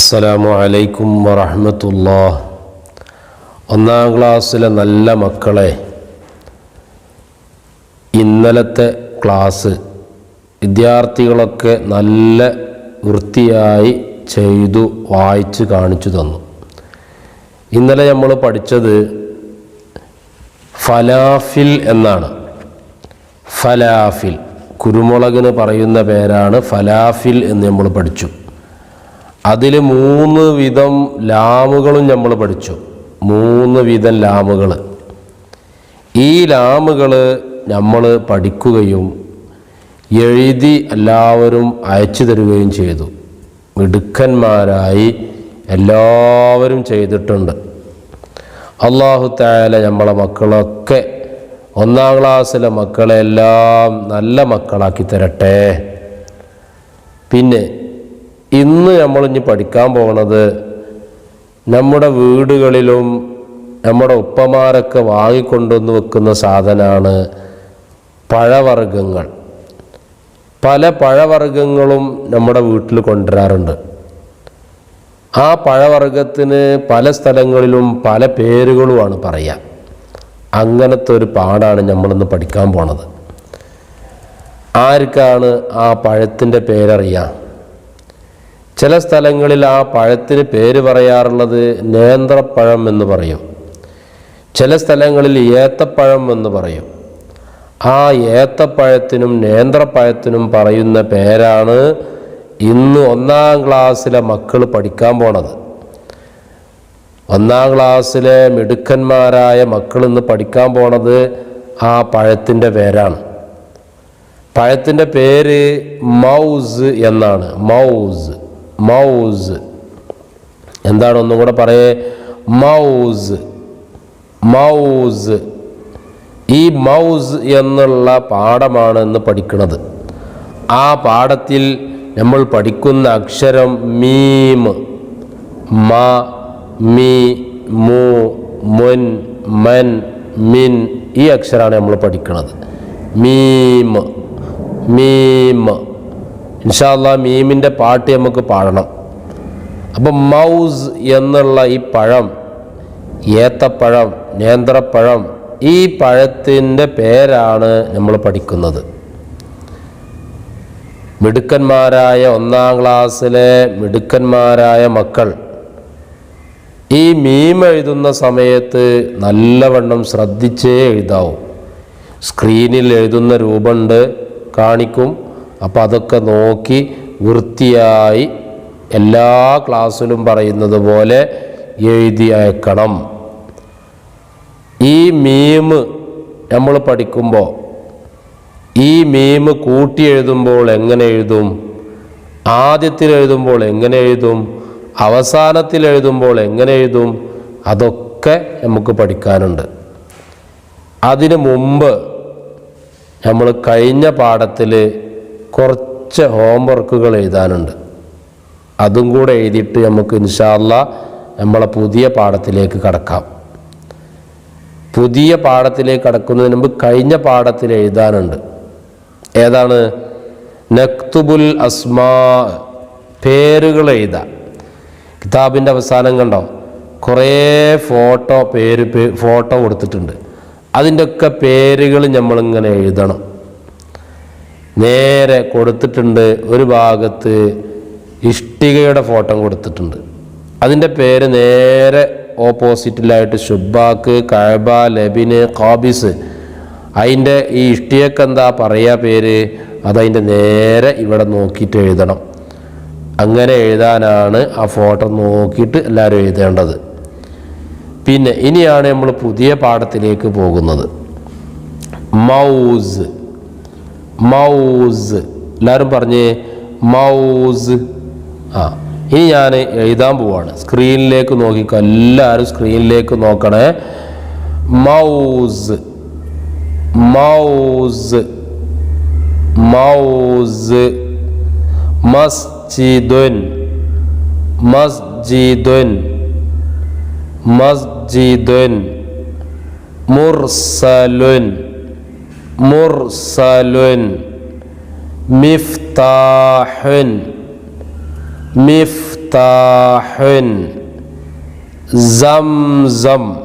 അസ്സലാമു അലൈക്കും വറഹമത്തുല്ലാ ഒന്നാം ക്ലാസ്സിലെ നല്ല മക്കളെ ഇന്നലത്തെ ക്ലാസ് വിദ്യാർത്ഥികളൊക്കെ നല്ല വൃത്തിയായി ചെയ്തു വായിച്ച് കാണിച്ചു തന്നു. ഇന്നലെ നമ്മൾ പഠിച്ചത് ഫലാഫിൽ എന്നാണ്. ഫലാഫിൽ കുരുമുളകിന് പറയുന്ന പേരാണ് ഫലാഫിൽ എന്ന് നമ്മൾ പഠിച്ചു. അതിൽ മൂന്ന് വിധം ലാമുകളും നമ്മൾ പഠിച്ചു. മൂന്ന് വിധം ലാമുകൾ ഈ ലാമുകൾ നമ്മൾ പഠിക്കുകയും എഴുതി എല്ലാവരും അയച്ചു തരുകയും ചെയ്തു. മിടുക്കന്മാരായി എല്ലാവരും ചെയ്തിട്ടുണ്ട്. അള്ളാഹു താല നമ്മളെ മക്കളൊക്കെ ഒന്നാം ക്ലാസ്സിലെ മക്കളെല്ലാം നല്ല മക്കളാക്കി തരട്ടെ. പിന്നെ ഇന്ന് നമ്മളിഞ്ഞ് പഠിക്കാൻ പോണത് നമ്മുടെ വീടുകളിലും നമ്മുടെ ഉപ്പമാരൊക്കെ വാങ്ങിക്കൊണ്ടുവന്ന് വെക്കുന്ന സാധനമാണ് പഴവർഗങ്ങൾ. പല പഴവർഗങ്ങളും നമ്മുടെ വീട്ടിൽ കൊണ്ടുവരാറുണ്ട്. ആ പഴവർഗത്തിന് പല സ്ഥലങ്ങളിലും പല പേരുകളുമാണ് പറയുക. അങ്ങനത്തെ ഒരു പാടാണ് നമ്മളിന്ന് പഠിക്കാൻ പോണത്. ആർക്കാണ് ആ പഴത്തിന്റെ പേരറിയാം? ചില സ്ഥലങ്ങളിൽ ആ പഴത്തിന് പേര് പറയാറുള്ളത് നേന്ത്രപ്പഴം എന്ന് പറയും. ചില സ്ഥലങ്ങളിൽ ഏത്തപ്പഴം എന്ന് പറയും. ആ ഏത്തപ്പഴത്തിനും നേന്ത്രപ്പഴത്തിനും പറയുന്ന പേരാണ് ഇന്ന് ഒന്നാം ക്ലാസ്സിലെ മക്കൾ പഠിക്കാൻ പോണത്. ഒന്നാം ക്ലാസ്സിലെ മിടുക്കന്മാരായ മക്കൾ ഇന്ന് പഠിക്കാൻ പോണത് ആ പഴത്തിന്റെ പേരാണ്. പഴത്തിന്റെ പേര് മൗസ് എന്നാണ്. മൗസ്. മൗസ്. എന്താണ് ഒന്നും കൂടെ പറയേ? മൗസ്. മൗസ്. ഈ മൗസ് എന്നുള്ള പാഠമാണ് ഇന്ന് പഠിക്കുന്നത് ആ പാഠത്തിൽ നമ്മൾ പഠിക്കുന്ന അക്ഷരം മീം. മ മീ മു മുൻ മൻ മിൻ ഈ അക്ഷരമാണ് നമ്മൾ പഠിക്കുന്നത് മീം. മീം. ഇൻഷാല്ല മീമിന്റെ പാട്ട് നമുക്ക് പാടണം. അപ്പം മൗസ് എന്നുള്ള ഈ പഴം ഏത്തപ്പഴം നേന്ത്രപ്പഴം ഈ പഴത്തിന്റെ പേരാണ് നമ്മൾ പഠിക്കുന്നത്. മിടുക്കന്മാരായ ഒന്നാം ക്ലാസ്സിലെ മിടുക്കന്മാരായ മക്കൾ ഈ മീം എഴുതുന്ന സമയത്ത് നല്ലവണ്ണം ശ്രദ്ധിച്ചേ എഴുതാവും. സ്ക്രീനിൽ എഴുതുന്ന രൂപമുണ്ട് കാണിക്കും. അപ്പോൾ അതൊക്കെ നോക്കി വൃത്തിയായി എല്ലാ ക്ലാസ്സിലും പറയുന്നത് പോലെ എഴുതി അയക്കണം. ഈ മീം നമ്മൾ പഠിക്കുമ്പോൾ ഈ മീം കൂട്ടി എഴുതുമ്പോൾ എങ്ങനെ എഴുതും? ആദ്യത്തിൽ എഴുതുമ്പോൾ എങ്ങനെ എഴുതും? അവസാനത്തിൽ എഴുതുമ്പോൾ എങ്ങനെ എഴുതും? അതൊക്കെ നമുക്ക് പഠിക്കാനുണ്ട്. അതിനു മുമ്പ് നമ്മൾ കഴിഞ്ഞ പാഠത്തിൽ കുറച്ച് ഹോംവർക്കുകൾ എഴുതാനുണ്ട്. അതും കൂടെ എഴുതിയിട്ട് നമുക്ക് ഇൻഷാല്ല നമ്മളെ പുതിയ പാഠത്തിലേക്ക് കടക്കാം. പുതിയ പാഠത്തിലേക്ക് കടക്കുന്നതിന് മുമ്പ് കഴിഞ്ഞ പാഠത്തിൽ എഴുതാനുണ്ട്. ഏതാണ്? നക്തുബുൽ അസ്മാ പേരുകൾ എഴുതാം. കിതാബിന്റെ അവസാനം കണ്ടോ? കുറേ ഫോട്ടോ പേര് ഫോട്ടോ കൊടുത്തിട്ടുണ്ട്. അതിന്റെയൊക്കെ പേരുകൾ നമ്മളിങ്ങനെ എഴുതണം. നേരെ കൊടുത്തിട്ടുണ്ട് ഒരു ഭാഗത്ത് ഇഷ്ടികയുടെ ഫോട്ടോ കൊടുത്തിട്ടുണ്ട്. അതിന്റെ പേര് നേരെ ഓപ്പോസിറ്റിലായിട്ട് ഷുബാക്ക് കഴബ ലബിന് കോബിസ് അതിന്റെ ഈ ഇഷ്ടിയൊക്കെ എന്താ പറയുക പേര്? അതതിന്റെ നേരെ ഇവിടെ നോക്കിയിട്ട് എഴുതണം. അങ്ങനെ എഴുതാനാണ് ആ ഫോട്ടോ നോക്കിയിട്ട് എല്ലാവരും എഴുതേണ്ടത്. പിന്നെ ഇനിയാണ് നമ്മൾ പുതിയ പാഠത്തിലേക്ക് പോകുന്നത്. മൗസ്. മൗസ്. എല്ലാവരും പറഞ്ഞേ മൗസ്. ആ ഇനി ഞാൻ എഴുതാൻ പോവാണ്. സ്ക്രീനിലേക്ക് നോക്കിക്കോ എല്ലാവരും സ്ക്രീനിലേക്ക് നോക്കണേ. മൗസ്. മൗസ്. മൗസ്. മസ്ജിദുൻ. മസ്ജിദുൻ. മസ്ജിദുൻ. മുർസലുൻ. مرسل مفتاح مفتاح زمزم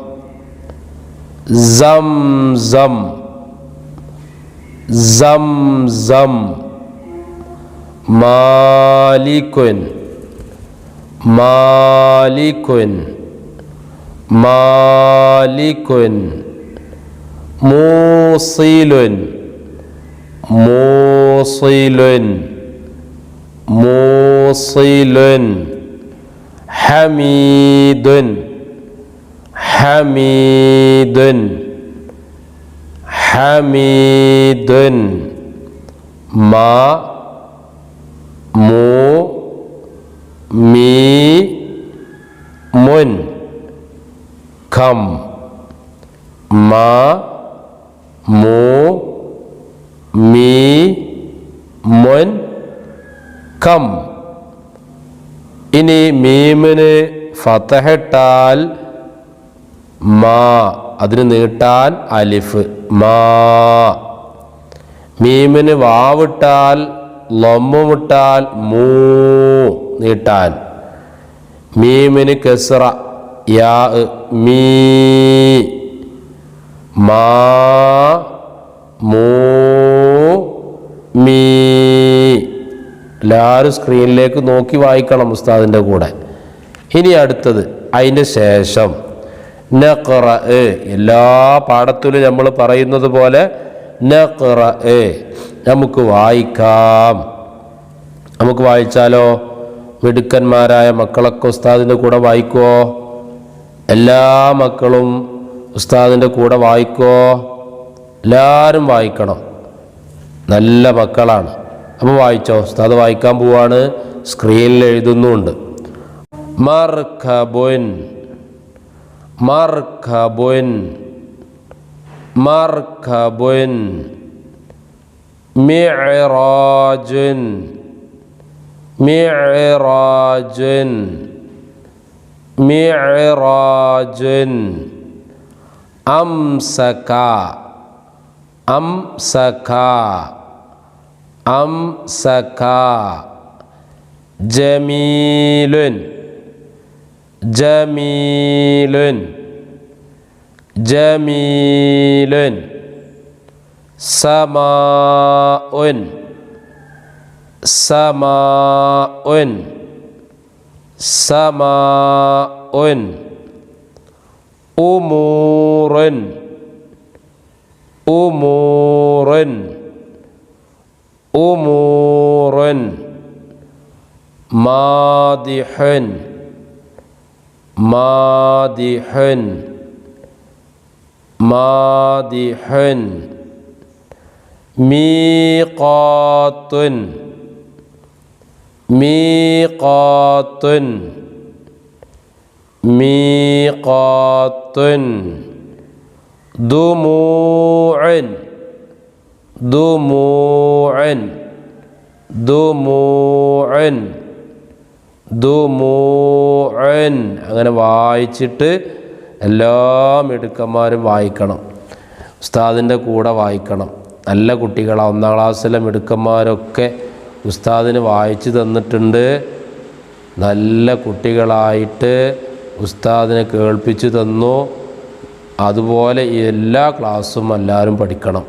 زمزم زمزم مالك مالك مالك, مالك മൂസിലുൻ മൂസിലുൻ മൂസിലുൻ ഹമീദുൻ ഹമീദുൻ ഹമീദുൻ മാ മൂ മീ മുൻ കം മാ മൂ മീ മുൻ കം. ഇനി മീമിന് ഫതഹിട്ടാൽ മാ അതിന് നീട്ടാൻ അലിഫ് മാ. മീമിന് വാവിട്ടാൽ ലൊമ്മുമിട്ടാൽ മൂ നീട്ടാൻ. മീമിന് കെസ്റ യാ മീ. മാ മൂ മീ. എല്ലാവരും സ്ക്രീനിലേക്ക് നോക്കി വായിക്കണം ഉസ്താദിന്റെ കൂടെ. ഇനി അടുത്തത് അതിന് ശേഷം. നഖറ എല്ലാ പാഠത്തിലും നമ്മൾ പറയുന്നത് പോലെ നഖറ നമുക്ക് വായിക്കാം. നമുക്ക് വായിച്ചാലോ? മിടുക്കന്മാരായ മക്കളൊക്കെ ഉസ്താദിന്റെ കൂടെ വായിക്കുമോ എല്ലാ മക്കളും ഉസ്താദിന്റെ കൂടെ വായിക്കോ? എല്ലാവരും വായിക്കണം. നല്ല മക്കളാണ്. അപ്പോൾ വായിച്ചോ? ഉസ്താദ് വായിക്കാൻ പോവാണ്. സ്ക്രീനിൽ എഴുതുന്നുമുണ്ട് മർഖബുൻ. മർഖബുൻ. മർഖബുൻ. മിഅറാജുൻ. മിഅറാജുൻ. മിഅറാജുൻ. amsaka. Amsaka. Amsaka. Jamilun. Jamilun. Jamilun. Samaun. Samaun. Samaun. أمور أمور أمور مادح مادح مادح ميقات ميقات മീഖാത്തുൻ ദുമൂഉൻ ദുമൂഉൻ ദുമൂഉൻ ദുമൂഉൻ അങ്ങനെ വായിച്ചിട്ട് എല്ലാ മിടുക്കന്മാരും വായിക്കണം. ഉസ്താദിന്റെ കൂടെ വായിക്കണം. നല്ല കുട്ടികളാണ് ഒന്നാം ക്ലാസ്സിലെ മിടുക്കന്മാരൊക്കെ ഉസ്താദിന് വായിച്ചു തന്നിട്ടുണ്ട്. നല്ല കുട്ടികളായിട്ട് ഉസ്താദിനെ കേൾപ്പിച്ചു തന്നോ. അതുപോലെ എല്ലാ ക്ലാസ്സും എല്ലാവരും പഠിക്കണം.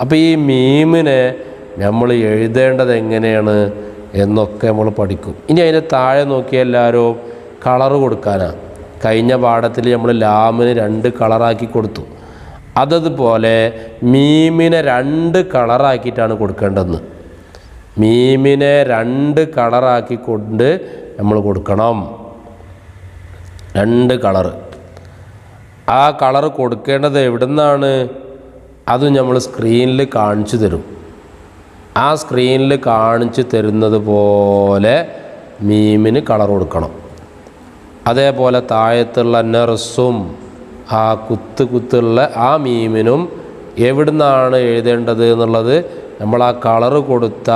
അപ്പോൾ ഈ മീമിനെ നമ്മൾ എഴുതേണ്ടത് എങ്ങനെയാണ് എന്നൊക്കെ നമ്മൾ പഠിക്കും. ഇനി അതിന്റെ താഴെ നോക്കിയ എല്ലാവരും കളറ് കൊടുക്കാനാണ് കഴിഞ്ഞ പാഠത്തിൽ നമ്മൾ ലാമിന് രണ്ട് കളറാക്കി കൊടുത്തു. അതതുപോലെ മീമിനെ രണ്ട് കളറാക്കിയിട്ടാണ് കൊടുക്കേണ്ടതെന്ന്. മീമിനെ രണ്ട് കളറാക്കി കൊണ്ട് നമ്മൾ കൊടുക്കണം. രണ്ട് കളറ് ആ കളറ് കൊടുക്കേണ്ടത് എവിടുന്നാണ്? അത് നമ്മൾ സ്ക്രീനിൽ കാണിച്ചു തരും. ആ സ്ക്രീനിൽ കാണിച്ചു തരുന്നത് പോലെ മീമിന് കളർ കൊടുക്കണം. അതേപോലെ താഴത്തുള്ള നെർസും ആ കുത്ത് കുത്തുള്ള ആ മീമിനും എവിടുന്നാണ് എഴുതേണ്ടത് എന്നുള്ളത് നമ്മൾ ആ കളറ് കൊടുത്ത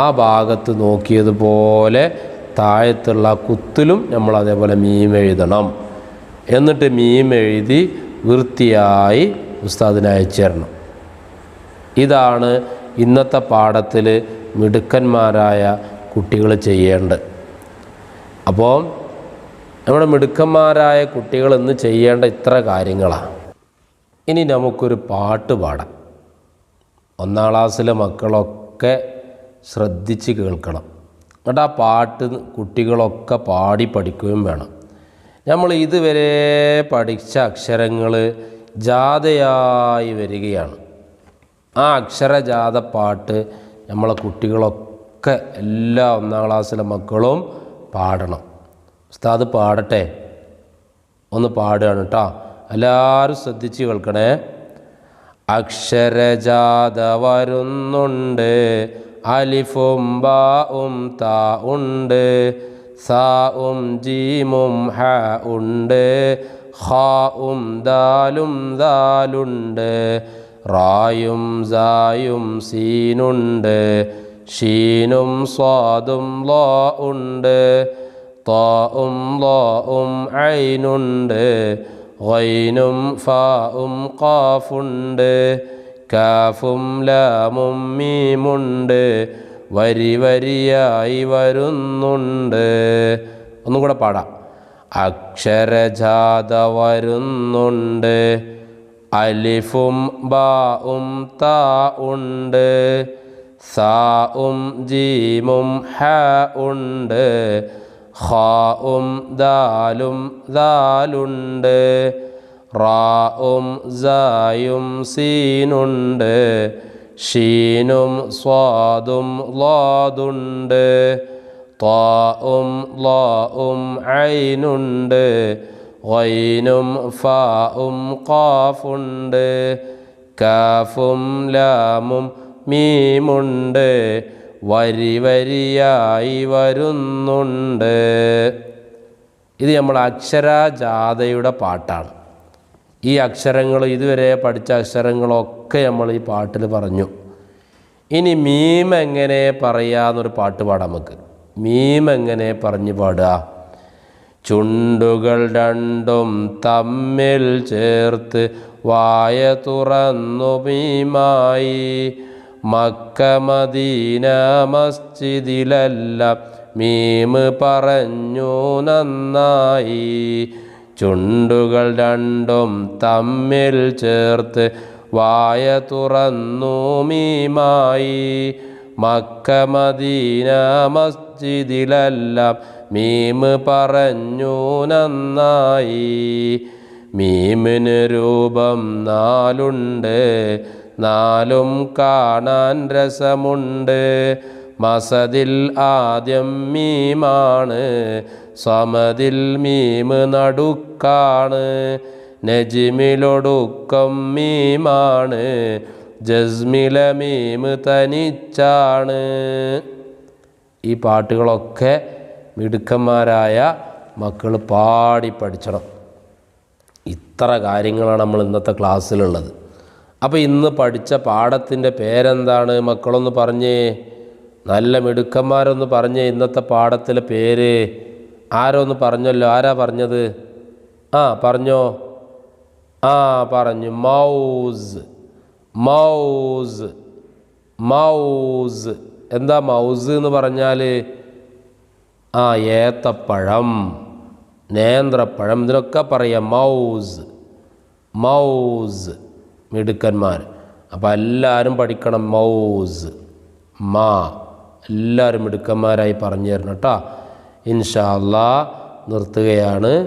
ആ ഭാഗത്ത് നോക്കിയതുപോലെ താഴത്തുള്ള കുത്തിലും നമ്മൾ അതേപോലെ മീം എഴുതണം. എന്നിട്ട് മീം എഴുതി വൃത്തിയായി ഉസ്താദിന് അയച്ചു ഇതാണ് ഇന്നത്തെ പാഠത്തിൽ മിടുക്കന്മാരായ കുട്ടികൾ ചെയ്യേണ്ടത്. അപ്പോൾ നമ്മുടെ മിടുക്കന്മാരായ കുട്ടികൾ ഇന്ന് ചെയ്യേണ്ട ഇത്ര കാര്യങ്ങളാണ്. ഇനി നമുക്കൊരു പാട്ട് പാടാം. ഒന്നാം ക്ലാസ്സിലെ മക്കളൊക്കെ ശ്രദ്ധിച്ച് കേൾക്കണം. എന്നിട്ട് ആ പാട്ട് കുട്ടികളൊക്കെ പാടി പഠിക്കുകയും വേണം. നമ്മൾ ഇതുവരെ പഠിച്ച അക്ഷരങ്ങൾ ജാഥയായി വരികയാണ്. ആ അക്ഷരജാത പാട്ട് നമ്മളെ കുട്ടികളൊക്കെ എല്ലാ ഒന്നാം ക്ലാസ്സിലെ മക്കളും പാടണം. ഉസ്താദ് പാടട്ടെ? ഒന്ന് പാടുകയാണ് കേട്ടോ എല്ലാവരും ശ്രദ്ധിച്ച് കേൾക്കണേ. അക്ഷരജാത വരുന്നുണ്ട്. അലിഫും ബാഉം താ ഉണ്ട്. സാവും ജീമും ഹ ഉണ്ട്. ഹാഉം ദാലും ദാലുണ്ട്. റായും സായും സീനുണ്ട്. ഷീനും സ്വാദും ലോ ഉണ്ട്. താവും ലോവും ഐനുണ്ട്. ഗൈനും ഫാഉം ഖാഫുണ്ട്. കാഫും ലാമും മീമുണ്ട്. വരി വരിയായി വരുന്നുണ്ട്. ഒന്നും കൂടെ പാടാം. അക്ഷരജാത വരുന്നുണ്ട്. അലിഫും ബാവും താ ഉണ്ട്. സാവും ജീമും ഹ ഉണ്ട്. ഖാവും ദാലും ദാലുണ്ട്. റാവും സായും സീനുണ്ട് ഷീനും സ്വാദും ലാദുണ്ട് ത്വാവും ലാവും ഐനുണ്ട് വൈനും ഫാവും കാഫുണ്ട് കാഫും ലാമും മീമുണ്ട് വരി വരിയായി വരുന്നുണ്ട്. ഇത് നമ്മൾ അക്ഷരജാഥയുടെ പാട്ടാണ്. ഈ അക്ഷരങ്ങൾ ഇതുവരെ പഠിച്ച അക്ഷരങ്ങളൊക്കെ നമ്മൾ ഈ പാട്ടിൽ പറഞ്ഞു. ഇനി മീം എങ്ങനെ പറയാന്നൊരു പാട്ട് പാടാം നമുക്ക്. മീം എങ്ങനെ പറഞ്ഞു പാടുക? ചുണ്ടുകൾ രണ്ടും തമ്മിൽ ചേർത്ത് വായ തുറന്നു മീമായി. മക്ക മദീന മസ്ജിദിലല്ല മീമ് പറഞ്ഞു നന്നായി. ചുണ്ടുകൾ രണ്ടും തമ്മിൽ ചേർത്ത് വായ തുറന്നു മീമായി. മക്ക മദീന മസ്ജിദിലെല്ലാം മീമ് പറഞ്ഞു നന്നായി. മീമിന് രൂപം നാലുണ്ട് നാലും കാണാൻ രസമുണ്ട്. മസതിൽ ആദ്യം മീമാണ് സമതിൽ മീമ് നടുക്കാണ് നജിമിലൊടുക്കം മീമാണ്. ജസ്മില മീമ് തനിച്ചാണ്. ഈ പാട്ടുകളൊക്കെ മിടുക്കന്മാരായ മക്കൾ പാടി പഠിച്ചണം. ഇത്ര കാര്യങ്ങളാണ് നമ്മൾ ഇന്നത്തെ ക്ലാസ്സിലുള്ളത്. അപ്പോൾ ഇന്ന് പഠിച്ച പാഠത്തിന്റെ പേരെന്താണ്? മക്കളൊന്ന് പറഞ്ഞേ. നല്ല മിടുക്കന്മാരൊന്ന് പറഞ്ഞേ ഇന്നത്തെ പാഠത്തിലെ പേര്. ആരൊന്ന് പറഞ്ഞല്ലോ? ആരാ പറഞ്ഞത്? ആ പറഞ്ഞോ. ആ പറഞ്ഞു. മൗസ്. മൗസ്. മൗസ്. എന്താ മൗസ് എന്ന് പറഞ്ഞാൽ ആ ഏത്തപ്പഴം. നേന്ത്രപ്പഴം. ഇതിനൊക്കെ പറയാം. മൗസ്. മൗസ്. മിടുക്കന്മാർ അപ്പോൾ എല്ലാവരും പഠിക്കണം. മൗസ്. മാ. എല്ലാവരും മിടുക്കന്മാരായി പറഞ്ഞു തരണം കേട്ടോ. ഇൻഷാ നിർത്തുകയാണ്.